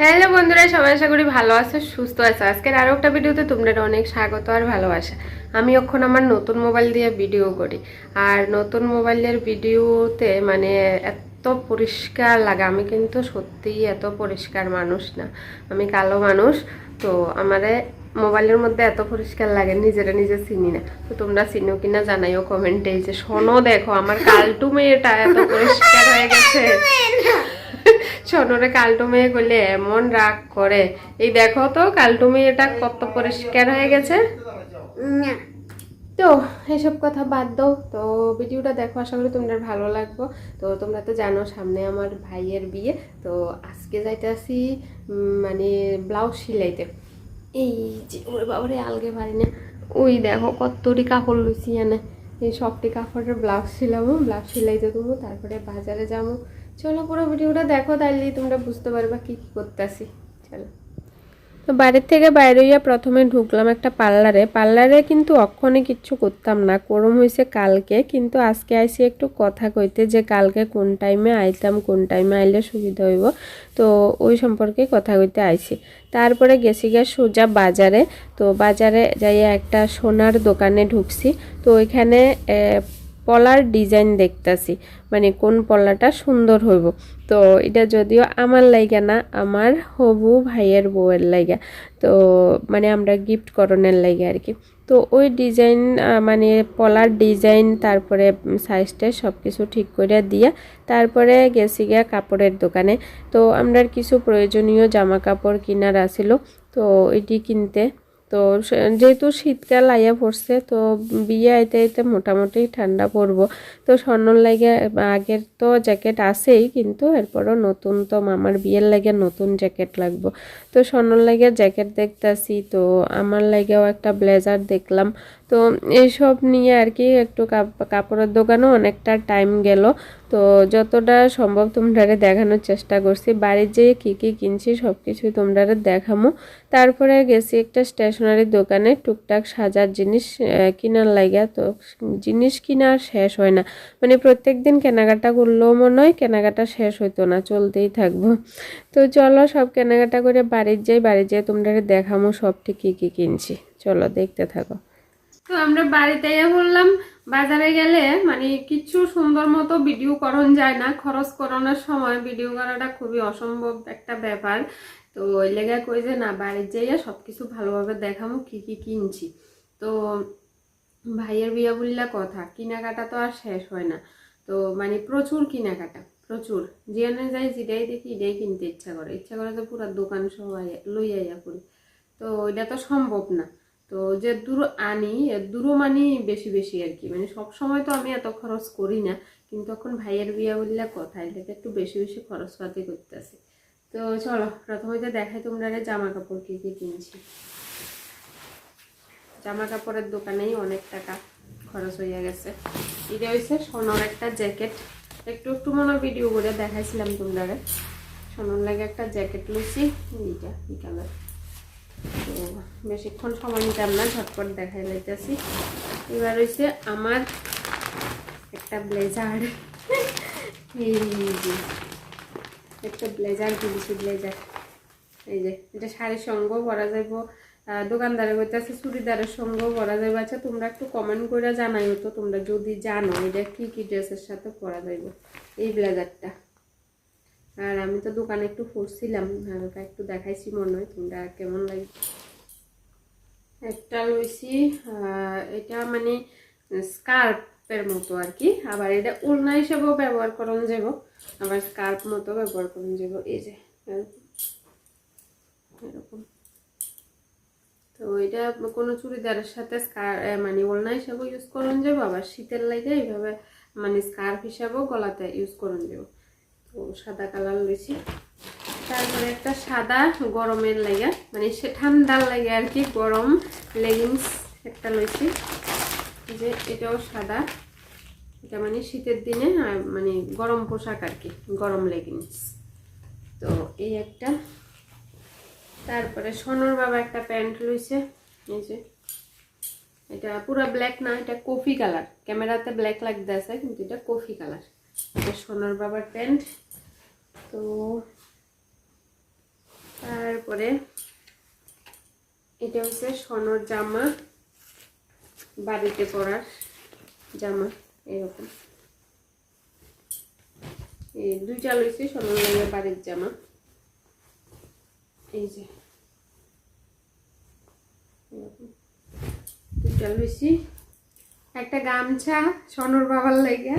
Hello বন্ধুরা, সবাই আশা করি ভালো আছো, সুস্থ আছো। আজকের আরও একটা ভিডিওতে তোমরা অনেক স্বাগত আর ভালোবাসা। আমি এখন আমার নতুন মোবাইল দিয়ে ভিডিও করি। আর নতুন মোবাইলের ভিডিওতে মানে এত পরিষ্কার লাগে, আমি কিন্তু সত্যিই এত পরিষ্কার মানুষ না। আমি কালো মানুষ, তো আমারে মোবাইলের মধ্যে এত পরিষ্কার লাগে, নিজেরা নিজে চিনি না। তো তোমরা চিনো কিনা জানাইও কমেন্টে যে শোনো দেখো, আমার কালটু মেয়েটা এত পরিষ্কার হয়ে গেছে। ছোটরে কালটু মেয়ে করলে এমন রাগ করে। এই দেখো তো কালটু মেয়েটা কত পরিষ্কার হয়ে গেছে। তো এসব কথা বাদ দাও। তো ভিডিওটা দেখো আশা করি তোমাদের ভালো লাগবো। তো তোমরা তো জানো সামনে আমার ভাইয়ের বিয়ে। তো আজকে যাইতে আসি মানে ব্লাউজ সিলাইতে। এই যে ওরে বাবারে আলগে পারি না। ওই দেখো কতটি কাপড় লইছি এনে। এই সবটি কাপড়ের ব্লাউজ সিলাবো ব্লাউজ সিলাইতে দেবো তারপরে বাজারে যাব। চলো পুরো ভিডিওটা দেখো, তাইলেই তোমরা বুঝতে পারবা কি কি করতেছি। চলো। তো বাড়ির থেকে বাইরে হইয়া প্রথমে ঢুকলাম একটা পার্লারে। পার্লারে কিন্তু অক্ষণে কিচ্ছু করতাম না করম হয়েছে কালকে, কিন্তু আজকে আইসি একটু কথা কইতে যে কালকে কোন টাইমে আইতাম, কোন টাইমে আইলে সুবিধা হইব। তো ওই সম্পর্কে কথা কইতে আইছি। তারপরে গেছি গিয়ে সোজা বাজারে। তো বাজারে যাইয়া একটা সোনার দোকানে ঢুকছি। তো ওইখানে পলার ডিজাইন দেখতাছি। মানে কোন পলাটা সুন্দর হইব। তো এটা যদিও আমার লাইগা না, আমার হবু ভাইয়ের বউয়ের লাইগা। তো মানে আমরা গিফট করণের লাইগা আর কি তো ওই ডিজাইন মানে পলার ডিজাইন, তারপরে সাইজটা সব কিছু ঠিক করে দিয়া, তারপরে গেছি গিয়া কাপড়ের দোকানে। তো আমরা কিছু প্রয়োজনীয় জামা কাপড় কিনার আছিল। তো এটি কিনতে তো যেহেতু শীতকাল আইয়া পড়ছে, তো বিয়ে আইতে আইতে মোটামুটি ঠান্ডা পড়ব। তো স্বর্ণর লাগে, আগের তো জ্যাকেট আছেই, কিন্তু এরপরও নতুন তো মামার বিয়ের লাগে নতুন জ্যাকেট লাগবো। তো স্বর্ণর লাগে জ্যাকেট দেখতাছি, তো আমার লাগেও একটা ব্লেজার দেখলাম। তো এইসব নিয়ে আর কি একটু কাপ- কাপড়ের দোকানেও অনেকটা টাইম গেল। তো যতটা সম্ভব তোমরা দেখানোর চেষ্টা করছি। বাড়ির যেয়ে কী কী কিনছি সব কিছুই তোমরা দেখামো। তারপরে গেছি একটা স্টেশনারি দোকানে টুকটাক সাজার জিনিস কিনার লাগা। তো জিনিস কিনা আর শেষ হয় না। মানে প্রত্যেক দিন কেনাকাটা করলেও মনে হয় কেনাকাটা শেষ হইতো না, চলতেই থাকব। তো চলো সব কেনাকাটা করে বাড়ির যাই বাড়ি যাই তোমরা দেখামো সব ঠিক কী কী কিনছি। চলো, দেখতে থাকো। তো আমরা বাড়িতে বললাম, বাজারে গেলে মানে কিছু সুন্দর মতো ভিডিও করণ যায় না। খরচ করানোর সময় ভিডিও করাটা খুবই অসম্ভব একটা ব্যাপার। তো ওই লেগে কই যে, না, বাড়ির যাইয়া সব কিছু ভালোভাবে দেখামো কি কি কিনছি। তো ভাইয়ের বিয়া বললা কথা, কেনাকাটা তো আর শেষ হয় না। তো মানে প্রচুর কেনাকাটা। প্রচুর। যেখানে যাই যেটাই দেখি, এটাই কিনতে ইচ্ছা করে। ইচ্ছা করে তো পুরো দোকান সহ লই আইয়া করি তো এটা তো সম্ভব না। তো যে দূর আনি দূরও মানি বেশি বেশি আর কি। মানে সব সময় তো আমি এত খরচ করি না, কিন্তু এখন ভাইয়ের বিয়া বললে কথা এটাতে একটু বেশি বেশি খরচপাতি করতেছে। তো চলো, প্রথমে যে দেখাই তোমরা জামা কাপড় কি কি কিনছি। জামা কাপড়ের দোকানেই অনেক টাকা খরচ হয়ে গেছে। এটা হয়েছে সোনার একটা জ্যাকেট। একটু একটু মনে ভিডিও করে দেখাইছিলাম তোমরা সোনার লাগে একটা জ্যাকেট লুচি এইটা, এই কালার তো বেশিক্ষণ সময় নিতাম না, ঝটপট দেখাই লাইতেছি। এবার হয়েছে আমার একটা ব্লেজার একটা ব্লেজার কিনেছি ব্লেজার এই যে, এটা শাড়ির সঙ্গেও পরা যাইব। আহ, দোকানদারের বলতেছে চুড়িদারের সঙ্গেও পরা যাইব। আচ্ছা তোমরা একটু কমেন্ট করে জানাইও তো তোমরা যদি জানো এটা কি কি ড্রেসের সাথে পরা যাইব এই ব্লেজারটা। আর আমি তো দোকানে একটু ফুরছিলাম হালকা একটু দেখাইছি মনে হয় তোমরা কেমন লাগে। একটা আহ, এটা মানে স্কার্পের মতো আর কি আবার এটা উলনা হিসেবেও ব্যবহার করন যাব আবার স্কার্প মতো ব্যবহার করন যাব এই যে এরকম। এরকম তো এটা কোনো চুড়িদারের সাথে স্কার মানে ওলনা হিসাবেও ইউজ করন যাব, আবার শীতের লাগে এইভাবে মানে স্কার্ফ হিসাবেও গলাতে ইউজ করন যাব। তো সাদা কালার লইছি তারপরে একটা সাদা গরমের লাগে মানে সে ঠান্ডার লাগে আর কি, গরম লেগিংস একটা লইছি। যে এটাও সাদা। এটা মানে শীতের দিনে মানে গরম পোশাক আর কি, গরম লেগিংস তো এই একটা তারপরে সোনর বাবা একটা প্যান্ট লইছে এই যে। এটা পুরো ব্ল্যাক না, এটা কফি কালার ক্যামেরাতে ব্ল্যাক লাগতে আছে, কিন্তু এটা কফি কালার এটা সোনার বাবার প্যান্ট। তো তারপরে এটা হচ্ছে সোনর জামা। বাড়িতে পরার জামা, এরকম। এই দুইটা লইছি সোনর বাড়ির জামা। এই যে দুইটা লইছি একটা গামছা সোনর বাবার লাগে।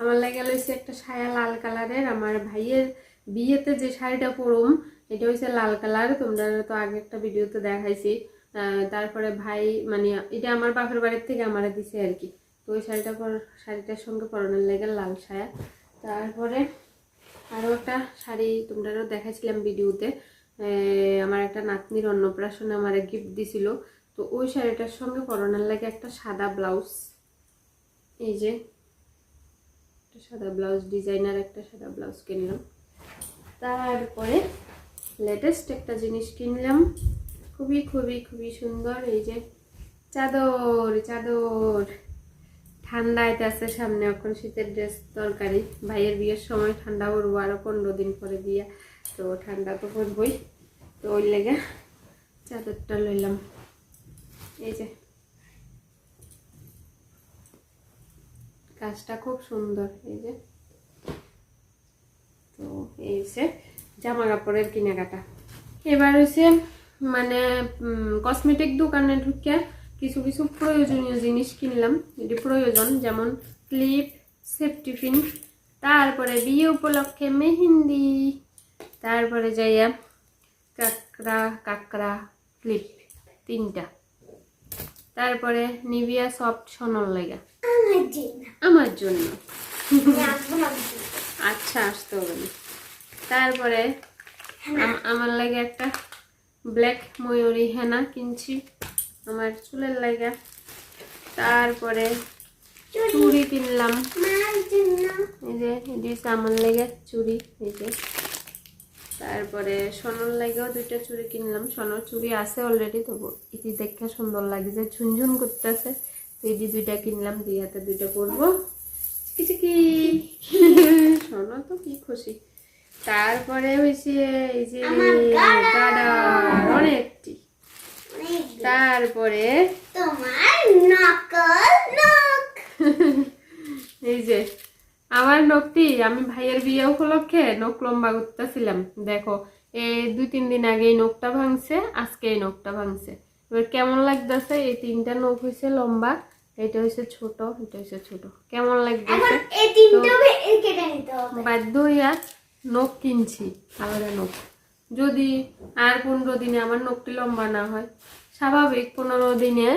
আমার লাগে লইছে একটা সায়া লাল কালারের। আমার ভাইয়ের বিয়েতে যে শাড়িটা পরুম, এটা হচ্ছে লাল কালার। তোমরা তো আগে একটা ভিডিওতে দেখাইছি। তারপরে ভাই মানে এটা আমার বাপের বাড়ির থেকে আমার দিছে আর কি। তো ওই শাড়িটা পর, শাড়িটার সঙ্গে পরনের লাগে লাল সায়া। তারপরে আরও একটা শাড়ি তোমরাও দেখাইছিলাম ভিডিওতে। আমার একটা নাতনির অন্নপ্রাশনে আমার গিফট দিছিল। তো ওই শাড়িটার সঙ্গে পরানোর লাগে একটা সাদা ব্লাউজ এই যে সাদা ব্লাউজ ডিজাইনার একটা সাদা ব্লাউজ কিনলাম। তারপরে লেটেস্ট একটা জিনিস কিনলাম। খুবই খুবই খুবই সুন্দর, এই যে চাদর চাদর। ঠান্ডা আছে সামনে, এখন শীতের ড্রেস তরকারি ভাইয়ের বিয়ের সময় ঠান্ডা পড়ব আরও পনেরো দিন পরে বিয়া। তো ঠান্ডা তো পড়বই। তো ওই লেগে চাদরটা লইলাম। এই যে। কাজটা খুব সুন্দর, এই যে। তো এই হচ্ছে জামা কাপড়ের কেনাকাটা। এবার হচ্ছে মানে কসমেটিক দোকানে ঢুকে কিছু কিছু প্রয়োজনীয় জিনিস কিনলাম। এটি প্রয়োজন, যেমন ক্লিপ সেফটি পিন তারপরে বিয়ে উপলক্ষে মেহেন্দি। তারপরে যাইয়া কাকড়া কাকড়া ক্লিপ তিনটা। তারপরে নিভিয়া সফট সোনর লেগা। আমার জন্য। আচ্ছা আসতে হবে না। তারপরে আমার লাগে একটা ব্ল্যাক ময়ূরী হেনা কিনছি আমার চুলের লাগা। তারপরে চুড়ি। কিনলাম। এই যে আমার লেগে চুড়ি এই যে। তারপরে সোনার লাগেও দুইটা চুড়ি কিনলাম। সোনার চুড়ি আছে অলরেডি তবু এটি দেখে সুন্দর লাগে যে ঝুনঝুন করতেছে। তো এই দুইটা কিনলাম দুই হাতে দুইটা পরবো। চিকি সোনা তো কি খুশি। তারপরে হয়েছে এই যে অনেকটি। তারপরে তোমার নকল নখ। এই যে আমার নখটি আমি ভাইয়ের বিয়ে উপলক্ষে নখ লম্বা করতেছিলাম। দেখো এই দুই তিন দিন আগে এই নখটা ভাঙছে আজকে এই নখটা ভাঙছে। এবার কেমন লাগতেছে? এই তিনটা নখ হয়েছে লম্বা এটা হয়েছে ছোট এটা হয়েছে ছোট। কেমন লাগতেছে? বাধ্য হইয়া নখ কিনছি আলাদা নখ। যদি আর পনেরো দিনে আমার নখটি লম্বা না হয় স্বাভাবিক পনেরো দিনে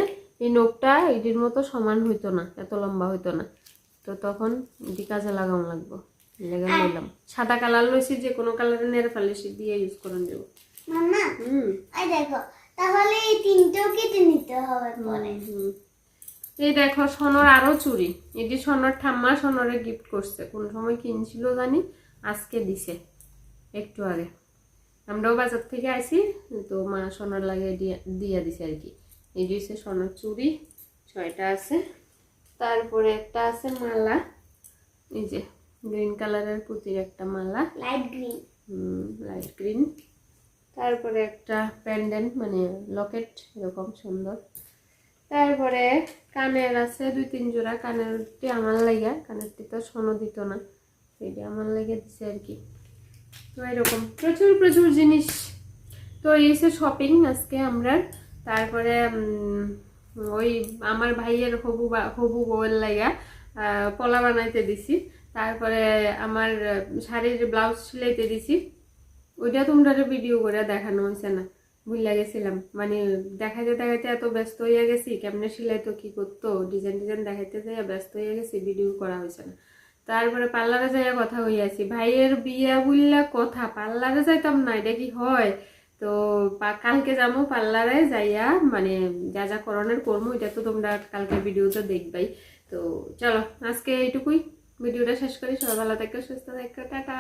এই নখটা এটির মতো সমান হইতো না এত লম্বা হইতো না। তো তখন এটি কাজে লাগাম লাগবো। লেগে নিলাম সাদা কালার লইছি যে কোনো কালারের নেড়ে ফালিসি দিয়ে ইউজ করে দেবো মামা হুম। ওই দেখো তাহলে এই তিনটাও কেটে নিতে হবে পরে। এই দেখো সোনর আরও চুড়ি এটি সোনর ঠাম্মা সোনরে গিফট করছে। কোন সময় কিনছিল জানি? আজকে দিছে। একটু আগে। আমরাও বাজার থেকে আইছি তো মা সোনার লাগে দিয়া- দিয়া দিছে আর কি। এই যে সোনার চুড়ি ছয়টা আছে। তারপরে একটা আছে মালা। এই যে গ্রিন কালারের পুঁতির একটা মালা। লাইট গ্রিন লাইট গ্রিন তারপরে একটা প্যান্ডেন্ট মানে লকেট এরকম সুন্দর। তারপরে কানের আছে দুই তিন জোড়া। কানেরটি আমার লাগে কানেরটি তো সোনো দিত না। সেটি আমার লেগে দিছে আর কি। তো এরকম প্রচুর প্রচুর জিনিস তো এই সে শপিং আজকে আমরা। তারপরে ওই আমার ভাইয়ের হবু বা- হবু বউয়ের লাগা পলা বানাইতে দিছি। তারপরে আমার শাড়ির ব্লাউজ সিলাইতে দিছি। ওইটা তোমরা ভিডিও করে দেখানো হয়েছে না। ভুলে গেছিলাম। মানে দেখাইতে দেখাইতে এত ব্যস্ত হয়ে গেছি, কেমনে সিলাইতো কি করতো? ডিজাইন ডিজাইন দেখাইতে যাইয়া ব্যস্ত হয়ে গেছি, ভিডিও করা হয়েছে না। তারপরে পার্লারে যাইয়া কথা হইয়াছি ভাইয়ের বিয়া বুললা কথা? পার্লারে যাইতাম না, এটা কি হয়? তো কালকে যাব পার্লারে, যাইয়া মানে যা যা করণের করব, এটা তো তোমরা কালকে ভিডিওতে দেখবাই। তো চলো, আজকে এইটুকুই। ভিডিওটা শেষ করি, সবাই ভালো থাকো, সুস্থ থাকো টাটা।